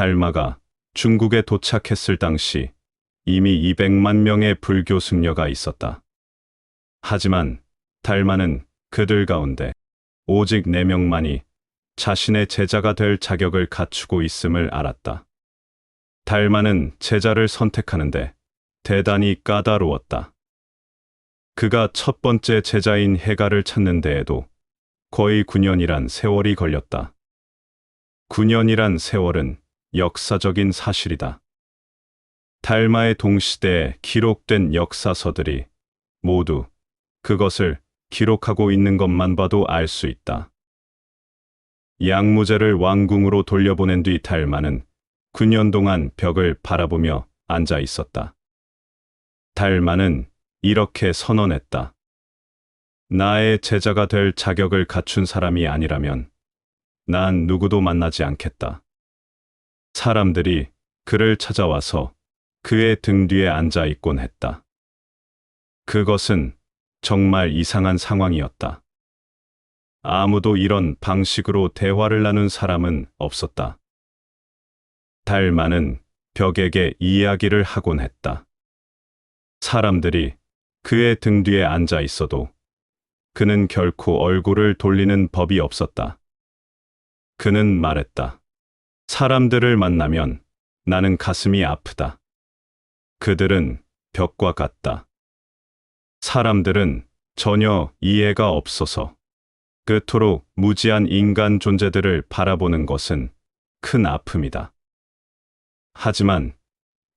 달마가 중국에 도착했을 당시 이미 200만 명의 불교 승려가 있었다. 하지만 달마는 그들 가운데 오직 4명만이 자신의 제자가 될 자격을 갖추고 있음을 알았다. 달마는 제자를 선택하는데 대단히 까다로웠다. 그가 첫 번째 제자인 해가를 찾는 데에도 거의 9년이란 세월이 걸렸다. 9년이란 세월은 역사적인 사실이다. 달마의 동시대에 기록된 역사서들이 모두 그것을 기록하고 있는 것만 봐도 알 수 있다. 양무제를 왕궁으로 돌려보낸 뒤 달마는 9년 동안 벽을 바라보며 앉아 있었다. 달마는 이렇게 선언했다. 나의 제자가 될 자격을 갖춘 사람이 아니라면 난 누구도 만나지 않겠다. 사람들이 그를 찾아와서 그의 등 뒤에 앉아 있곤 했다. 그것은 정말 이상한 상황이었다. 아무도 이런 방식으로 대화를 나눈 사람은 없었다. 달마는 벽에게 이야기를 하곤 했다. 사람들이 그의 등 뒤에 앉아 있어도 그는 결코 얼굴을 돌리는 법이 없었다. 그는 말했다. 사람들을 만나면 나는 가슴이 아프다. 그들은 벽과 같다. 사람들은 전혀 이해가 없어서 그토록 무지한 인간 존재들을 바라보는 것은 큰 아픔이다. 하지만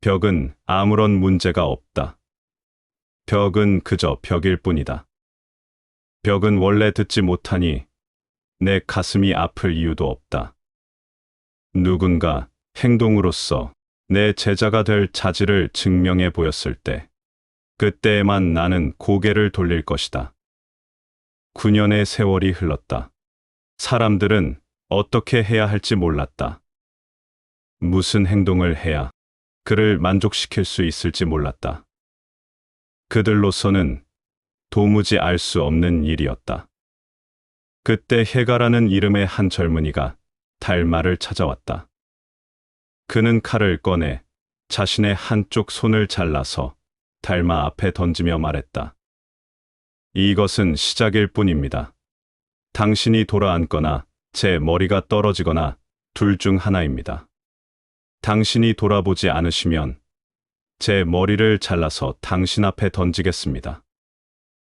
벽은 아무런 문제가 없다. 벽은 그저 벽일 뿐이다. 벽은 원래 듣지 못하니 내 가슴이 아플 이유도 없다. 누군가 행동으로써 내 제자가 될 자질을 증명해 보였을 때, 그때에만 나는 고개를 돌릴 것이다. 9년의 세월이 흘렀다. 사람들은 어떻게 해야 할지 몰랐다. 무슨 행동을 해야 그를 만족시킬 수 있을지 몰랐다. 그들로서는 도무지 알 수 없는 일이었다. 그때 해가라는 이름의 한 젊은이가 달마를 찾아왔다. 그는 칼을 꺼내 자신의 한쪽 손을 잘라서 달마 앞에 던지며 말했다. 이것은 시작일 뿐입니다. 당신이 돌아앉거나 제 머리가 떨어지거나 둘 중 하나입니다. 당신이 돌아보지 않으시면 제 머리를 잘라서 당신 앞에 던지겠습니다.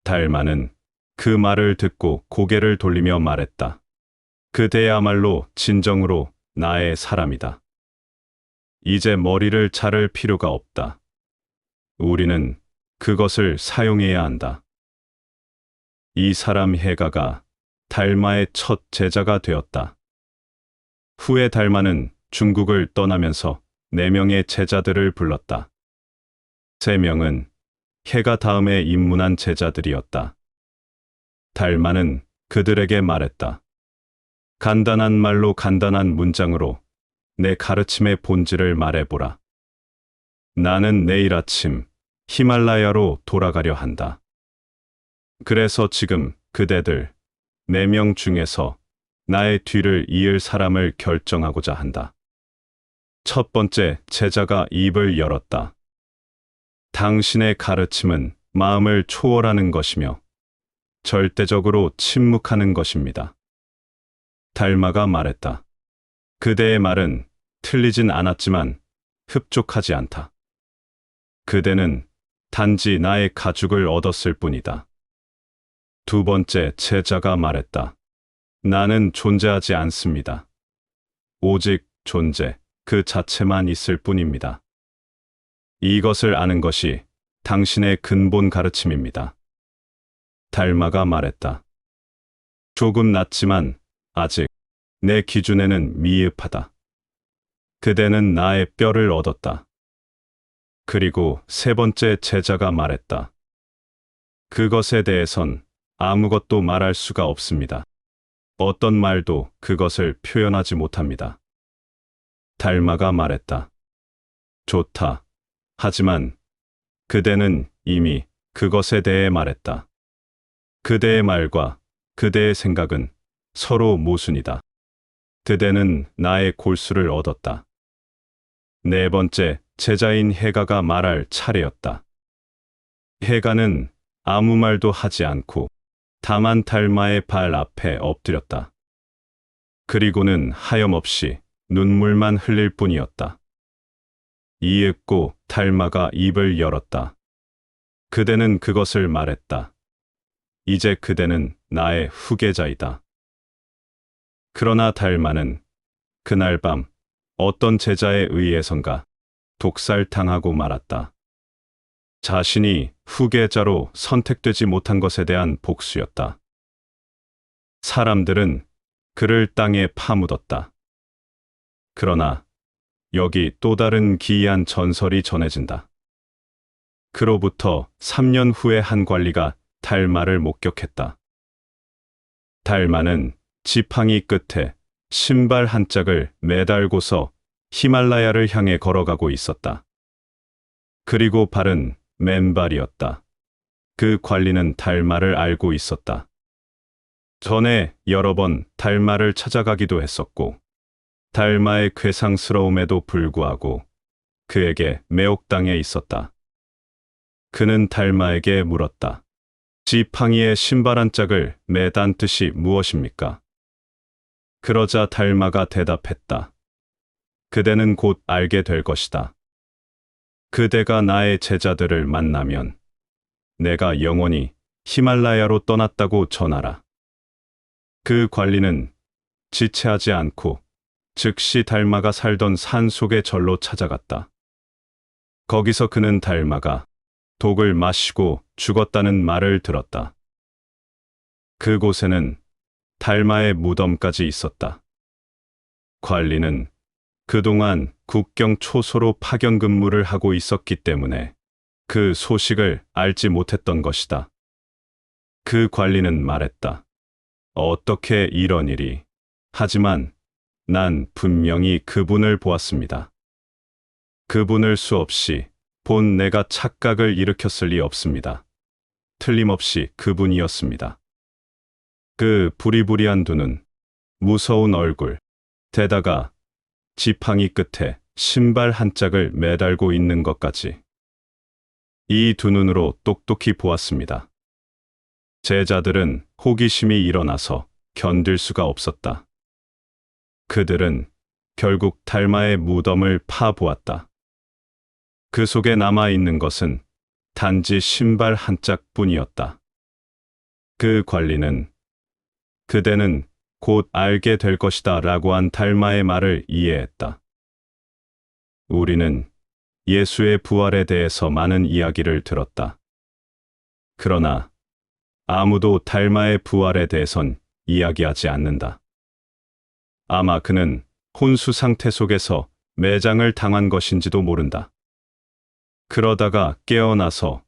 달마는 그 말을 듣고 고개를 돌리며 말했다. 그대야말로 진정으로 나의 사람이다. 이제 머리를 자를 필요가 없다. 우리는 그것을 사용해야 한다. 이 사람 해가가 달마의 첫 제자가 되었다. 후에 달마는 중국을 떠나면서 네 명의 제자들을 불렀다. 세 명은 해가 다음에 입문한 제자들이었다. 달마는 그들에게 말했다. 간단한 말로 간단한 문장으로 내 가르침의 본질을 말해보라. 나는 내일 아침 히말라야로 돌아가려 한다. 그래서 지금 그대들 네 명 중에서 나의 뒤를 이을 사람을 결정하고자 한다. 첫 번째 제자가 입을 열었다. 당신의 가르침은 마음을 초월하는 것이며 절대적으로 침묵하는 것입니다. 달마가 말했다. 그대의 말은 틀리진 않았지만 흡족하지 않다. 그대는 단지 나의 가죽을 얻었을 뿐이다. 두 번째 제자가 말했다. 나는 존재하지 않습니다. 오직 존재 그 자체만 있을 뿐입니다. 이것을 아는 것이 당신의 근본 가르침입니다. 달마가 말했다. 조금 낫지만 아직 내 기준에는 미흡하다. 그대는 나의 뼈를 얻었다. 그리고 세 번째 제자가 말했다. 그것에 대해선 아무것도 말할 수가 없습니다. 어떤 말도 그것을 표현하지 못합니다. 달마가 말했다. 좋다. 하지만 그대는 이미 그것에 대해 말했다. 그대의 말과 그대의 생각은 서로 모순이다. 그대는 나의 골수를 얻었다. 네 번째 제자인 해가가 말할 차례였다. 해가는 아무 말도 하지 않고 다만 달마의 발 앞에 엎드렸다. 그리고는 하염없이 눈물만 흘릴 뿐이었다. 이윽고 달마가 입을 열었다. 그대는 그것을 말했다. 이제 그대는 나의 후계자이다. 그러나 달마는 그날 밤 어떤 제자에 의해선가 독살당하고 말았다. 자신이 후계자로 선택되지 못한 것에 대한 복수였다. 사람들은 그를 땅에 파묻었다. 그러나 여기 또 다른 기이한 전설이 전해진다. 그로부터 3년 후에 한 관리가 달마를 목격했다. 달마는 지팡이 끝에 신발 한 짝을 매달고서 히말라야를 향해 걸어가고 있었다. 그리고 발은 맨발이었다. 그 관리는 달마를 알고 있었다. 전에 여러 번 달마를 찾아가기도 했었고, 달마의 괴상스러움에도 불구하고 그에게 매혹당해 있었다. 그는 달마에게 물었다. 지팡이에 신발 한 짝을 매단 뜻이 무엇입니까? 그러자 달마가 대답했다. 그대는 곧 알게 될 것이다. 그대가 나의 제자들을 만나면 내가 영원히 히말라야로 떠났다고 전하라. 그 관리는 지체하지 않고 즉시 달마가 살던 산 속의 절로 찾아갔다. 거기서 그는 달마가 독을 마시고 죽었다는 말을 들었다. 그곳에는 달마의 무덤까지 있었다. 관리는 그동안 국경 초소로 파견 근무를 하고 있었기 때문에 그 소식을 알지 못했던 것이다. 그 관리는 말했다. 어떻게 이런 일이. 하지만 난 분명히 그분을 보았습니다. 그분을 수없이 본 내가 착각을 일으켰을 리 없습니다. 틀림없이 그분이었습니다. 그 부리부리한 눈은 무서운 얼굴, 게다가 지팡이 끝에 신발 한 짝을 매달고 있는 것까지. 이 두 눈으로 똑똑히 보았습니다. 제자들은 호기심이 일어나서 견딜 수가 없었다. 그들은 결국 달마의 무덤을 파보았다. 그 속에 남아 있는 것은 단지 신발 한 짝뿐이었다. 그 관리는 그대는 곧 알게 될 것이다 라고 한 달마의 말을 이해했다. 우리는 예수의 부활에 대해서 많은 이야기를 들었다. 그러나 아무도 달마의 부활에 대해선 이야기하지 않는다. 아마 그는 혼수 상태 속에서 매장을 당한 것인지도 모른다. 그러다가 깨어나서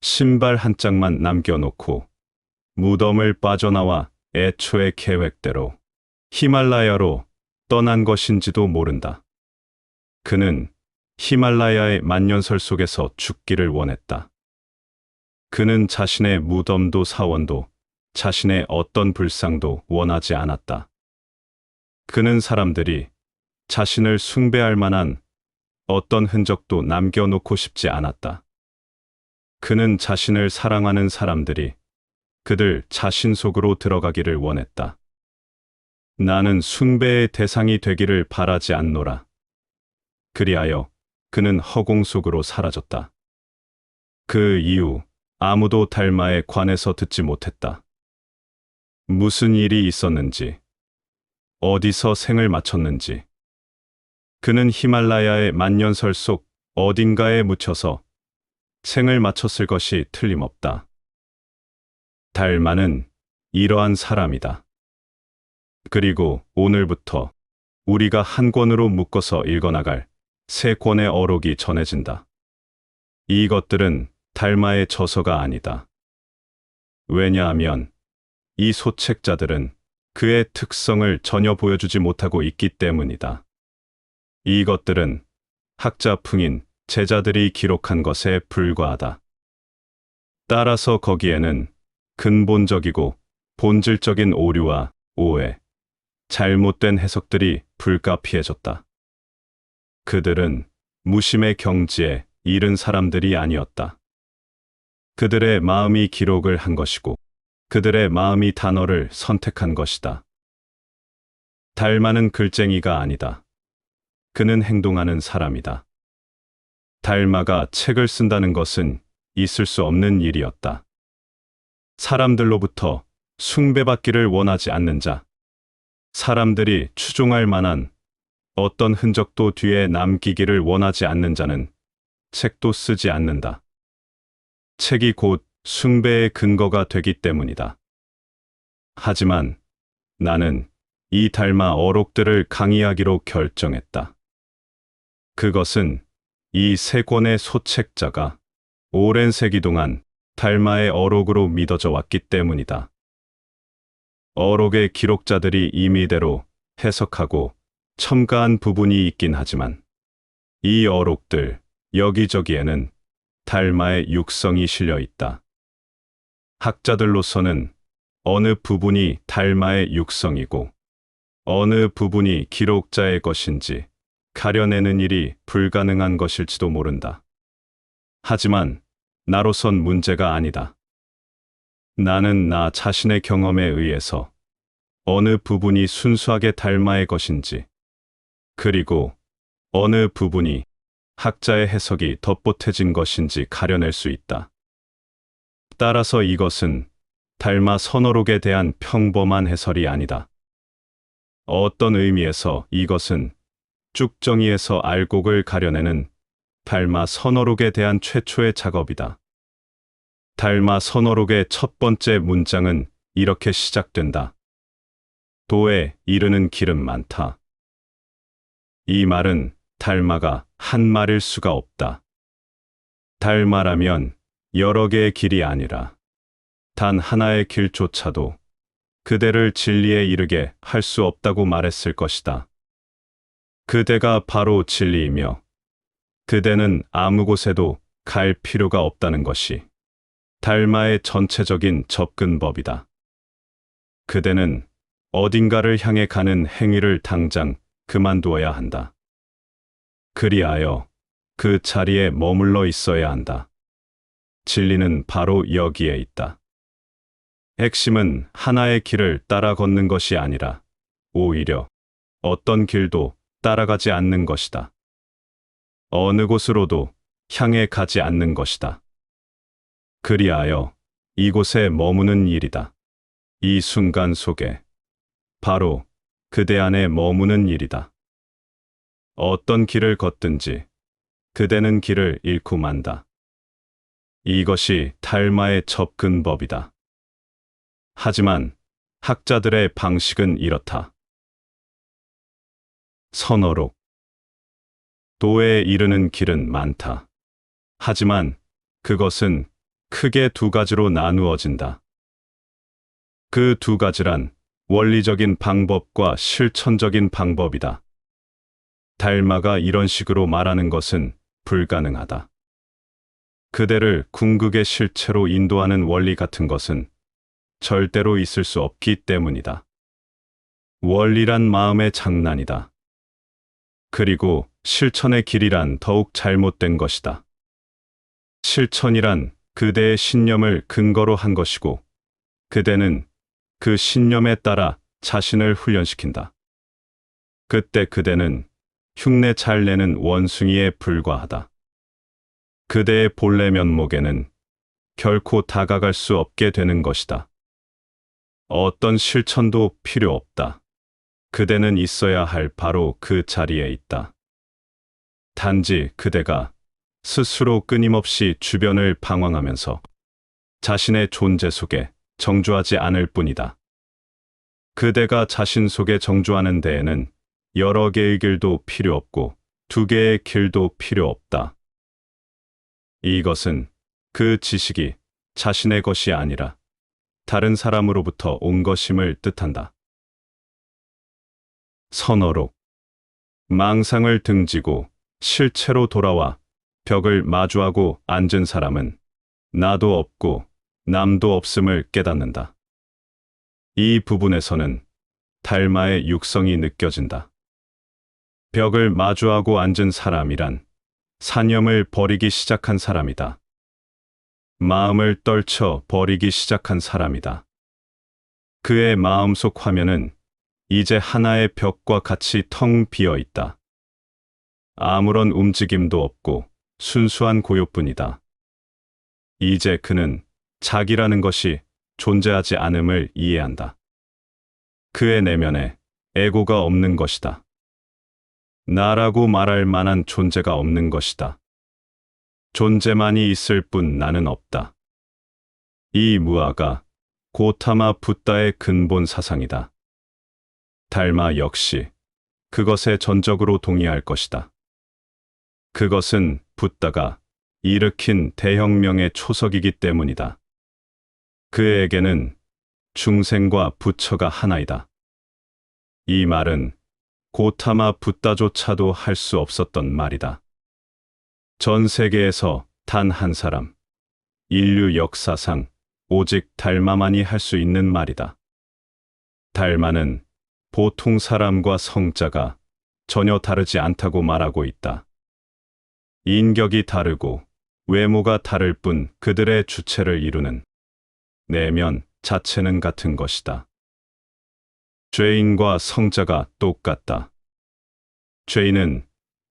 신발 한 짝만 남겨놓고 무덤을 빠져나와 애초의 계획대로 히말라야로 떠난 것인지도 모른다. 그는 히말라야의 만년설 속에서 죽기를 원했다. 그는 자신의 무덤도 사원도 자신의 어떤 불상도 원하지 않았다. 그는 사람들이 자신을 숭배할 만한 어떤 흔적도 남겨놓고 싶지 않았다. 그는 자신을 사랑하는 사람들이 그들 자신 속으로 들어가기를 원했다. 나는 숭배의 대상이 되기를 바라지 않노라. 그리하여 그는 허공 속으로 사라졌다. 그 이후 아무도 달마에 관해서 듣지 못했다. 무슨 일이 있었는지, 어디서 생을 마쳤는지. 그는 히말라야의 만년설 속 어딘가에 묻혀서 생을 마쳤을 것이 틀림없다. 달마는 이러한 사람이다. 그리고 오늘부터 우리가 한 권으로 묶어서 읽어나갈 세 권의 어록이 전해진다. 이것들은 달마의 저서가 아니다. 왜냐하면 이 소책자들은 그의 특성을 전혀 보여주지 못하고 있기 때문이다. 이것들은 학자 풍인 제자들이 기록한 것에 불과하다. 따라서 거기에는 근본적이고 본질적인 오류와 오해, 잘못된 해석들이 불가피해졌다. 그들은 무심의 경지에 이른 사람들이 아니었다. 그들의 마음이 기록을 한 것이고 그들의 마음이 단어를 선택한 것이다. 달마는 글쟁이가 아니다. 그는 행동하는 사람이다. 달마가 책을 쓴다는 것은 있을 수 없는 일이었다. 사람들로부터 숭배받기를 원하지 않는 자, 사람들이 추종할 만한 어떤 흔적도 뒤에 남기기를 원하지 않는 자는 책도 쓰지 않는다. 책이 곧 숭배의 근거가 되기 때문이다. 하지만 나는 이 달마 어록들을 강의하기로 결정했다. 그것은 이 세 권의 소책자가 오랜 세기 동안 달마의 어록으로 믿어져 왔기 때문이다. 어록의 기록자들이 임의대로 해석하고 첨가한 부분이 있긴 하지만 이 어록들 여기저기에는 달마의 육성이 실려 있다. 학자들로서는 어느 부분이 달마의 육성이고 어느 부분이 기록자의 것인지 가려내는 일이 불가능한 것일지도 모른다. 하지만 나로선 문제가 아니다. 나는 나 자신의 경험에 의해서 어느 부분이 순수하게 달마의 것인지, 그리고 어느 부분이 학자의 해석이 덧보태진 것인지 가려낼 수 있다. 따라서 이것은 달마 선어록에 대한 평범한 해설이 아니다. 어떤 의미에서 이것은 쭉정이에서 알곡을 가려내는 달마 선어록에 대한 최초의 작업이다. 달마 선어록의 첫 번째 문장은 이렇게 시작된다. 도에 이르는 길은 많다. 이 말은 달마가 한 말일 수가 없다. 달마라면 여러 개의 길이 아니라 단 하나의 길조차도 그대를 진리에 이르게 할 수 없다고 말했을 것이다. 그대가 바로 진리이며 그대는 아무 곳에도 갈 필요가 없다는 것이 달마의 전체적인 접근법이다. 그대는 어딘가를 향해 가는 행위를 당장 그만두어야 한다. 그리하여 그 자리에 머물러 있어야 한다. 진리는 바로 여기에 있다. 핵심은 하나의 길을 따라 걷는 것이 아니라 오히려 어떤 길도 따라가지 않는 것이다. 어느 곳으로도 향해 가지 않는 것이다. 그리하여 이곳에 머무는 일이다. 이 순간 속에 바로 그대 안에 머무는 일이다. 어떤 길을 걷든지 그대는 길을 잃고 만다. 이것이 달마의 접근법이다. 하지만 학자들의 방식은 이렇다. 선어록 도에 이르는 길은 많다. 하지만 그것은 크게 두 가지로 나누어진다. 그 두 가지란 원리적인 방법과 실천적인 방법이다. 달마가 이런 식으로 말하는 것은 불가능하다. 그대를 궁극의 실체로 인도하는 원리 같은 것은 절대로 있을 수 없기 때문이다. 원리란 마음의 장난이다. 그리고 실천의 길이란 더욱 잘못된 것이다. 실천이란 그대의 신념을 근거로 한 것이고, 그대는 그 신념에 따라 자신을 훈련시킨다. 그때 그대는 흉내 잘 내는 원숭이에 불과하다. 그대의 본래 면목에는 결코 다가갈 수 없게 되는 것이다. 어떤 실천도 필요 없다. 그대는 있어야 할 바로 그 자리에 있다. 단지 그대가 스스로 끊임없이 주변을 방황하면서 자신의 존재 속에 정주하지 않을 뿐이다. 그대가 자신 속에 정주하는 데에는 여러 개의 길도 필요 없고 두 개의 길도 필요 없다. 이것은 그 지식이 자신의 것이 아니라 다른 사람으로부터 온 것임을 뜻한다. 선어록 망상을 등지고 실체로 돌아와 벽을 마주하고 앉은 사람은 나도 없고 남도 없음을 깨닫는다. 이 부분에서는 달마의 육성이 느껴진다. 벽을 마주하고 앉은 사람이란 사념을 버리기 시작한 사람이다. 마음을 떨쳐 버리기 시작한 사람이다. 그의 마음속 화면은 이제 하나의 벽과 같이 텅 비어 있다. 아무런 움직임도 없고 순수한 고요뿐이다. 이제 그는 자기라는 것이 존재하지 않음을 이해한다. 그의 내면에 에고가 없는 것이다. 나라고 말할 만한 존재가 없는 것이다. 존재만이 있을 뿐 나는 없다. 이 무아가 고타마 붓다의 근본 사상이다. 달마 역시 그것에 전적으로 동의할 것이다. 그것은 붓다가 일으킨 대혁명의 초석이기 때문이다. 그에게는 중생과 부처가 하나이다. 이 말은 고타마 붓다조차도 할 수 없었던 말이다. 전 세계에서 단 한 사람, 인류 역사상 오직 달마만이 할 수 있는 말이다. 달마는 보통 사람과 성자가 전혀 다르지 않다고 말하고 있다. 인격이 다르고 외모가 다를 뿐 그들의 주체를 이루는 내면 자체는 같은 것이다. 죄인과 성자가 똑같다. 죄인은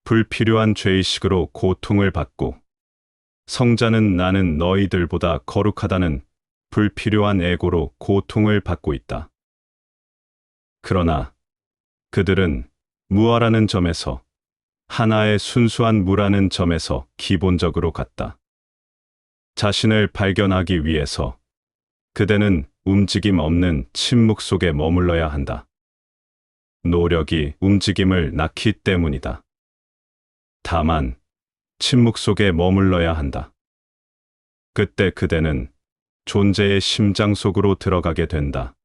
불필요한 죄의식으로 고통을 받고 성자는 나는 너희들보다 거룩하다는 불필요한 애고로 고통을 받고 있다. 그러나 그들은 무아라는 점에서 하나의 순수한 무라는 점에서 기본적으로 같다. 자신을 발견하기 위해서 그대는 움직임 없는 침묵 속에 머물러야 한다. 노력이 움직임을 낳기 때문이다. 다만 침묵 속에 머물러야 한다. 그때 그대는 존재의 심장 속으로 들어가게 된다.